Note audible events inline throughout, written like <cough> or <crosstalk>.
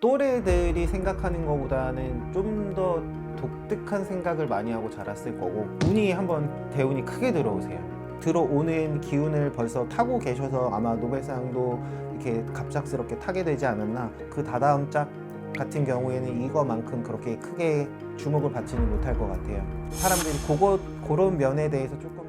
또래들이 생각하는 것보다는 좀 더 독특한 생각을 많이 하고 자랐을 거고 운이 한번 대운이 크게 들어오세요. 들어오는 기운을 벌써 타고 계셔서 아마 노벨상도 이렇게 갑작스럽게 타게 되지 않았나 그 다다음 짝 같은 경우에는 이거만큼 그렇게 크게 주목을 받지는 못할 것 같아요. 사람들이 그거 그런 면에 대해서 조금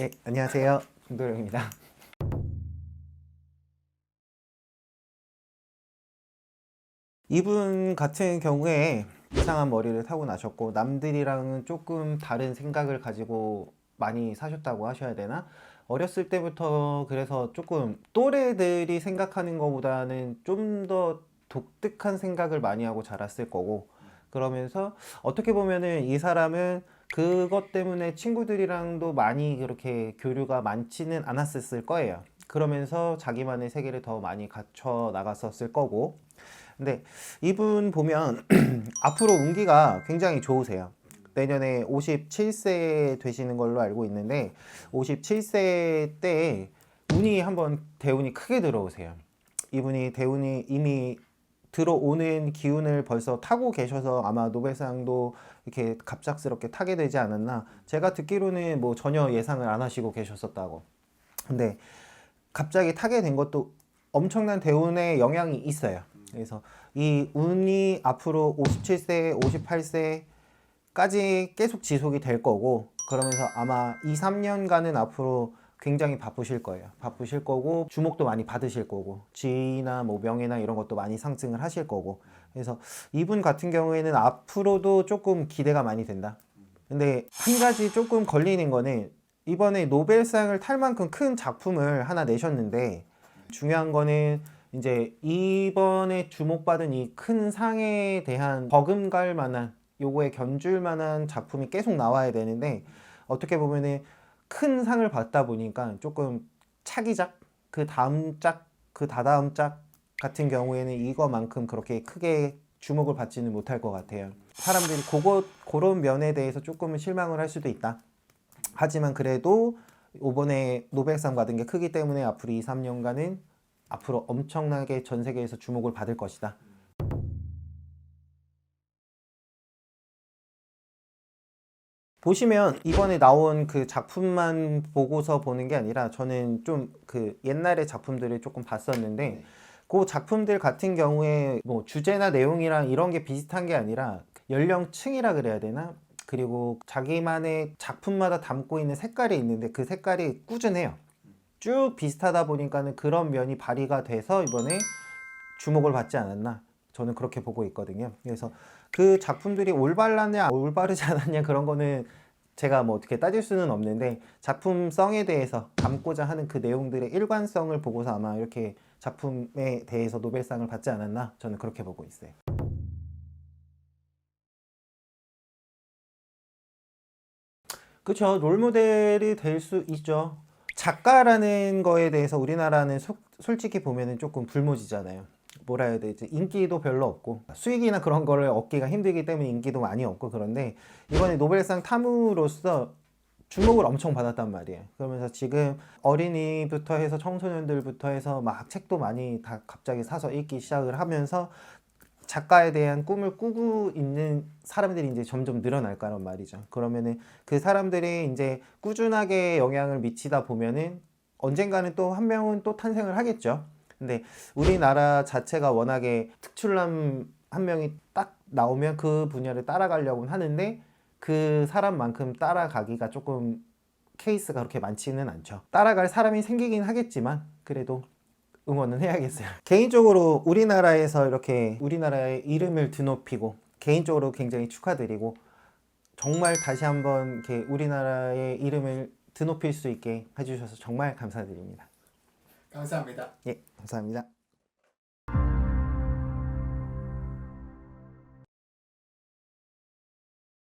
예, 안녕하세요. 김도령입니다. 이분 같은 경우에 이상한 머리를 타고 나셨고 남들이랑은 조금 다른 생각을 가지고 많이 사셨다고 하셔야 되나? 어렸을 때부터 그래서 조금 또래들이 생각하는 것보다는 좀 더 독특한 생각을 많이 하고 자랐을 거고 그러면서 어떻게 보면은 이 사람은 그것 때문에 친구들이랑도 많이 그렇게 교류가 많지는 않았을 거예요. 그러면서 자기만의 세계를 더 많이 갖춰 나갔었을 거고. 근데 이분 보면 <clears throat> 앞으로 운기가 굉장히 좋으세요. 내년에 57세 되시는 걸로 알고 있는데 57세 때 운이 한번 대운이 크게 들어오세요. 이분이 대운이 이미 들어오는 기운을 벌써 타고 계셔서 아마 노벨상도 이렇게 갑작스럽게 타게 되지 않았나. 제가 듣기로는 뭐 전혀 예상을 안 하시고 계셨었다고. 근데 갑자기 타게 된 것도 엄청난 대운의 영향이 있어요. 그래서 이 운이 앞으로 57세, 58세까지 계속 지속이 될 거고 그러면서 아마 2, 3년간은 앞으로 굉장히 바쁘실 거예요. 바쁘실 거고 주목도 많이 받으실 거고 지위나 뭐 명예나 이런 것도 많이 상승을 하실 거고 그래서 이분 같은 경우에는 앞으로도 조금 기대가 많이 된다. 근데 한 가지 조금 걸리는 거는 이번에 노벨상을 탈 만큼 큰 작품을 하나 내셨는데 중요한 거는 이제 이번에 주목받은 이 큰 상에 대한 버금갈 만한 요거에 견줄 만한 작품이 계속 나와야 되는데 어떻게 보면은 큰 상을 받다 보니까 조금 차기작 그 다음 짝그 다다음 짝 같은 경우에는 이거만큼 그렇게 크게 주목을 받지는 못할 것 같아요. 사람들이 그거 그런 면에 대해서 조금은 실망을 할 수도 있다. 하지만 그래도 이번에 노벨상 받은 게 크기 때문에 앞으로 2, 3년간은 앞으로 엄청나게 전 세계에서 주목을 받을 것이다. 보시면 이번에 나온 그 작품만 보고서 보는 게 아니라 저는 좀 그 옛날의 작품들을 조금 봤었는데 그 작품들 같은 경우에 뭐 주제나 내용이랑 이런 게 비슷한 게 아니라 연령층이라 그래야 되나? 그리고 자기만의 작품마다 담고 있는 색깔이 있는데 그 색깔이 꾸준해요. 쭉 비슷하다 보니까는 그런 면이 발휘가 돼서 이번에 주목을 받지 않았나 저는 그렇게 보고 있거든요. 그래서 그 작품들이 올바르냐 올바르지 않았냐 그런 거는 제가 뭐 어떻게 따질 수는 없는데 작품성에 대해서 담고자 하는 그 내용들의 일관성을 보고서 아마 이렇게 작품에 대해서 노벨상을 받지 않았나 저는 그렇게 보고 있어요. 그렇죠. 롤모델이 될 수 있죠. 작가라는 거에 대해서 우리나라는 소- 솔직히 보면은 조금 불모지잖아요. 뭐라 해야 되지? 인기도 별로 없고 수익이나 그런 거를 얻기가 힘들기 때문에 인기도 많이 없고 그런데 이번에 노벨상 탐으로서 주목을 엄청 받았단 말이에요. 그러면서 지금 어린이부터 해서 청소년들부터 해서 막 책도 많이 다 갑자기 사서 읽기 시작을 하면서 작가에 대한 꿈을 꾸고 있는 사람들이 이제 점점 늘어날 거란 말이죠. 그러면은 그 사람들이 이제 꾸준하게 영향을 미치다 보면은 언젠가는 또 한 명은 또 탄생을 하겠죠. 근데 우리나라 자체가 워낙에 특출남 한 명이 딱 나오면 그 분야를 따라가려고는 하는데 그 사람만큼 따라가기가 조금 케이스가 그렇게 많지는 않죠. 따라갈 사람이 생기긴 하겠지만 그래도 응원은 해야겠어요. <laughs> 개인적으로 우리나라에서 이렇게 우리나라의 이름을 드높이고 개인적으로 굉장히 축하드리고 정말 다시 한번 이렇게 우리나라의 이름을 드높일 수 있게 해주셔서 정말 감사드립니다. 감사합니다. 예, 감사합니다.